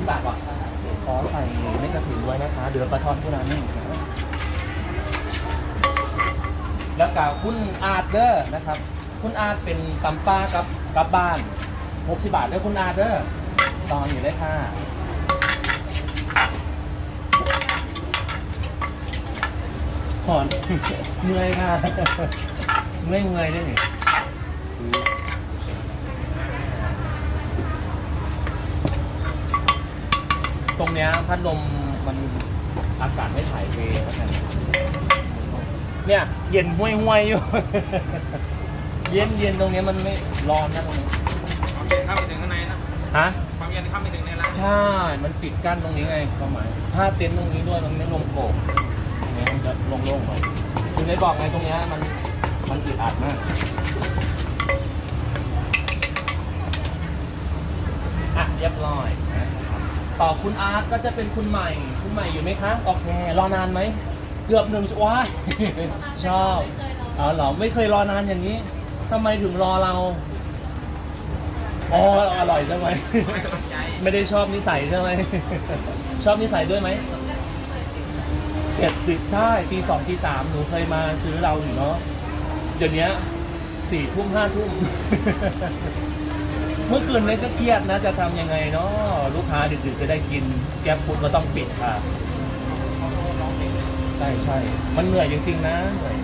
สิบบาทว่ะขอใส่เม็ดกระถิ่นด้วยนะคะ เดือปลาทอดผู้นั้นแล้วกับคุณอาร์ตเดอร์นะครับ คุณอาร์ตเป็นตำป้ากับกับบ้าน60บาทเด้อคุณอาร์ตเดอร์ตอนอยู่เลยค่ะ หอน เมื่อยค่ะ เมื่อยเมื่อยด้วยนี่ รงเนี้ยพัดลมมันอากาศไม่ถ่ายเทเพราะฉะนั้นเนี่ย เย็นห้วยห้วยๆอยู่ เย็นเย็นตรงเนี้ยมันไม่ร้อนนะตรงนี้ความเย็นเข้าไปถึงข้างในนะฮะ ความเย็นเข้าไปถึงในร้านใช่ มันปิดกั้นตรงนี้ไงความหมาย ถ้าเต็นท์ตรงนี้ด้วยมันไม่ลงโกกเนี่ยมันจะโล่งๆหน่อยคุณได้บอกไงตรงเนี้ยมันมันอึดอัดมาก อะเรียบร้อยนะครับ ต่อคุณอาร์ตก็จะเป็นคุณใหม่ คุณใหม่อยู่ไหมคะ โอเค รอนานไหม เกือบหนึ่งชั่วว้ายชอบอ๋อเหรอ ไม่เคยรอนานอย่างนี้ทำไมถึงรอเรา อ๋อ อร่อยใช่ไหม ไม่ได้ชอบนิสัยใช่ไหม ชอบนิสัยด้วยไหมเจ็ดสิบใช่ตีสองตีสามหนูเคยมาซื้อเราอยู่เนาะ เดี๋ยวนี้สี่ทุ่มห้าทุ่ม เมื่อคืนนี้ก็เครียดนะจะทำยังไงเนาะลูกค้าดึกๆจะได้กินแก๊ปฟูดก็ต้องปิดค่ะ ใช่ใช่ มันเหนื่อยจริงๆนะเหนื่อย